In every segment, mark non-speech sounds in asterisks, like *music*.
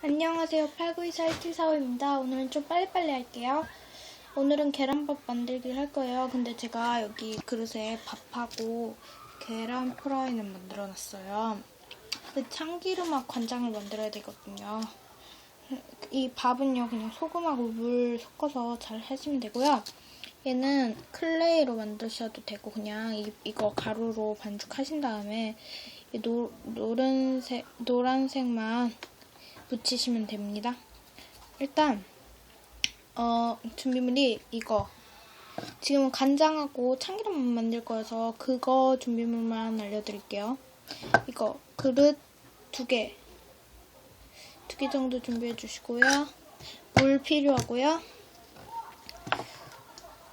안녕하세요. 89241745입니다. 오늘은 좀 빨리빨리 할게요. 오늘은 계란밥 만들기를 할 거예요. 근데 제가 여기 그릇에 밥하고 계란 프라이는 만들어 놨어요. 근데 참기름하고 간장을 만들어야 되거든요. 이 밥은요, 그냥 소금하고 물 섞어서 잘 해주면 되고요. 얘는 클레이로 만드셔도 되고, 그냥 이, 이거 가루로 반죽하신 다음에 이 노, 노란색, 노란색만 묻히시면 됩니다. 일단 어, 준비물이 이거 지금은 간장하고 참기름만 만들 거여서 그거 준비물만 알려드릴게요. 이거 그릇 두 개, 두 개 정도 준비해 주시고요. 물 필요하고요.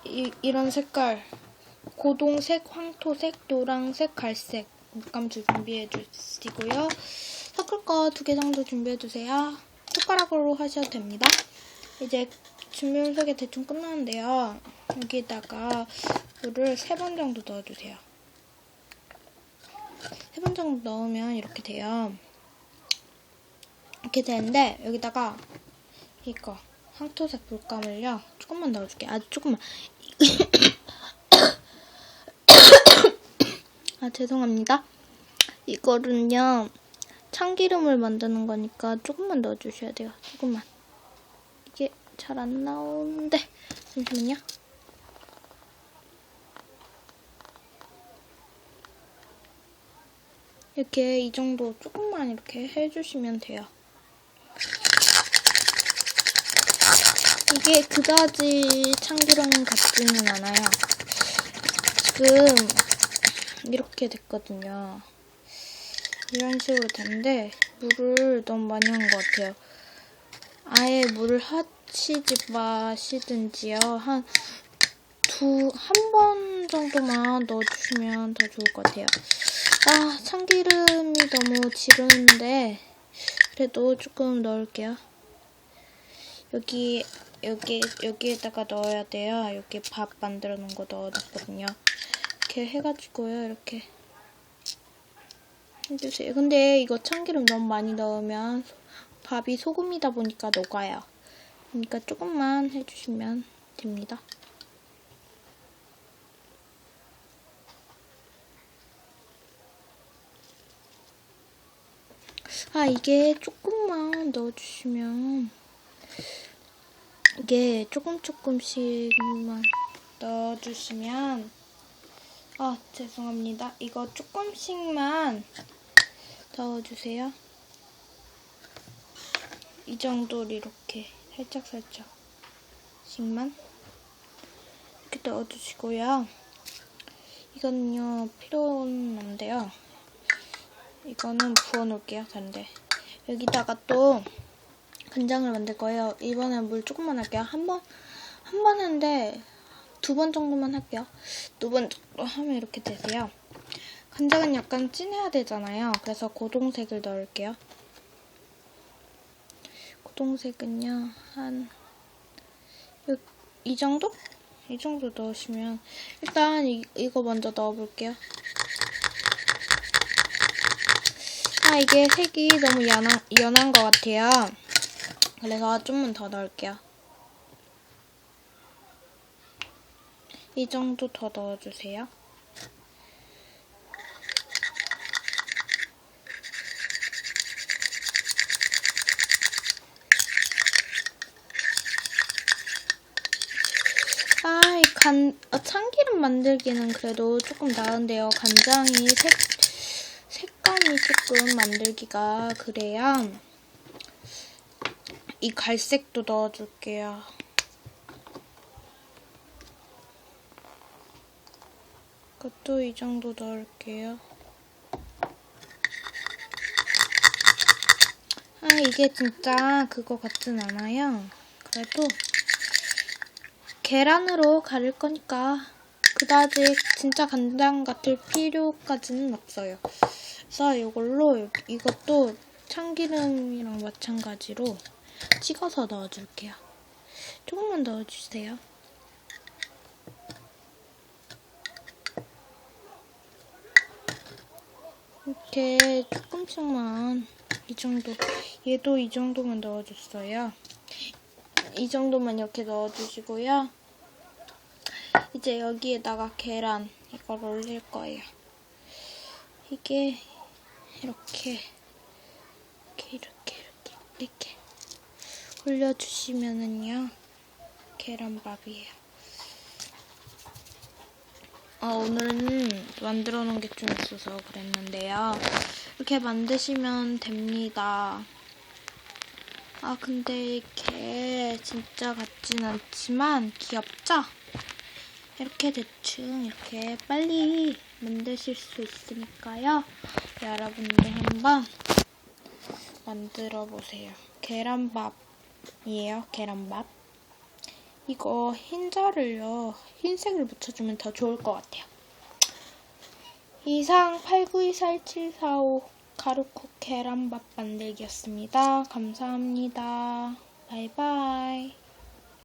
이, 이런 색깔 고동색, 황토색, 노랑색, 갈색 물감줄 준비해 주시고요. 섞을 거 두 개 정도 준비해 주세요. 숟가락으로 하셔도 됩니다. 이제 준비물 소개 대충 끝났는데요. 여기다가 물을 세 번 정도 넣어주세요. 세 번 정도 넣으면 이렇게 돼요. 이렇게 되는데 여기다가 이거 황토색 물감을요 조금만 넣어줄게요. 아주 조금만. *coughs* 아 죄송합니다. 이거는요 참기름을 만드는 거니까 조금만 넣어주셔야 돼요. 조금만. 이게 잘 안 나오는데 잠시만요. 이렇게 이 정도 조금만 이렇게 해주시면 돼요. 이게 그다지 참기름 같지는 않아요. 지금 이렇게 됐거든요. 이런 식으로 됐는데 물을 너무 많이 한 것 같아요. 아예 물을 하시지 마시든지요. 한 두, 한 번 정도만 넣어주시면 더 좋을 것 같아요. 아, 참기름이 너무 지르는데, 그래도 조금 넣을게요. 여기, 여기, 여기에다가 넣어야 돼요. 여기 밥 만들어 놓은 거 넣어놨거든요. 이렇게 해가지고요, 이렇게. 해주세요. 근데 이거 참기름 너무 많이 넣으면 밥이 소금이다 보니까 녹아요. 그러니까 조금만 해주시면 됩니다. 아, 이게 조금만 넣어주시면 이게 조금 조금씩만 넣어주시면 아, 죄송합니다. 이거 조금씩만 넣어주세요. 이 정도로 이렇게 살짝살짝씩만 이렇게 넣어주시고요. 이거는요, 필요는 없는데요. 이거는 부어놓을게요, 근데. 여기다가 또 간장을 만들 거예요. 이번엔 물 조금만 할게요. 한 번, 한 번 했는데 두 번 정도만 할게요. 두 번 정도 하면 이렇게 되세요. 간장은 약간 진해야 되잖아요. 그래서 고동색을 넣을게요. 고동색은요, 한, 이 정도? 이 정도 넣으시면, 일단 이, 이거 먼저 넣어볼게요. 아, 이게 색이 너무 연한, 연한 것 같아요. 그래서 좀만 더 넣을게요. 이 정도 더 넣어주세요. 아, 이 간, 어, 참기름 만들기는 그래도 조금 나은데요. 간장이 색, 색감이 조금 만들기가 그래야 이 갈색도 넣어줄게요. 그것도 이 정도 넣을게요. 아, 이게 진짜 그거 같진 않아요. 그래도 계란으로 가릴 거니까 그다지 진짜 간장 같을 필요까지는 없어요. 그래서 이걸로 이것도 참기름이랑 마찬가지로 찍어서 넣어줄게요. 조금만 넣어주세요. 이렇게 조금씩만 이 정도. 얘도 이 정도만 넣어줬어요. 이 정도만 이렇게 넣어주시고요. 이제 여기에다가 계란 이걸 올릴 거예요. 이게 이렇게 이렇게 이렇게 이렇게 이렇게 올려주시면은요 계란밥이에요. 아, 오늘은 만들어 놓은 게 좀 있어서 그랬는데요. 이렇게 만드시면 됩니다. 아, 근데 이게 진짜 같진 않지만 귀엽죠? 이렇게 대충 이렇게 빨리 만드실 수 있으니까요. 여러분들 한번 만들어 보세요. 계란밥이에요. 계란밥. 이거 흰자를요. 흰색을 묻혀주면 더 좋을 것 같아요. 이상 89241745 가루쿡 계란밥 만들기였습니다. 감사합니다. 바이바이.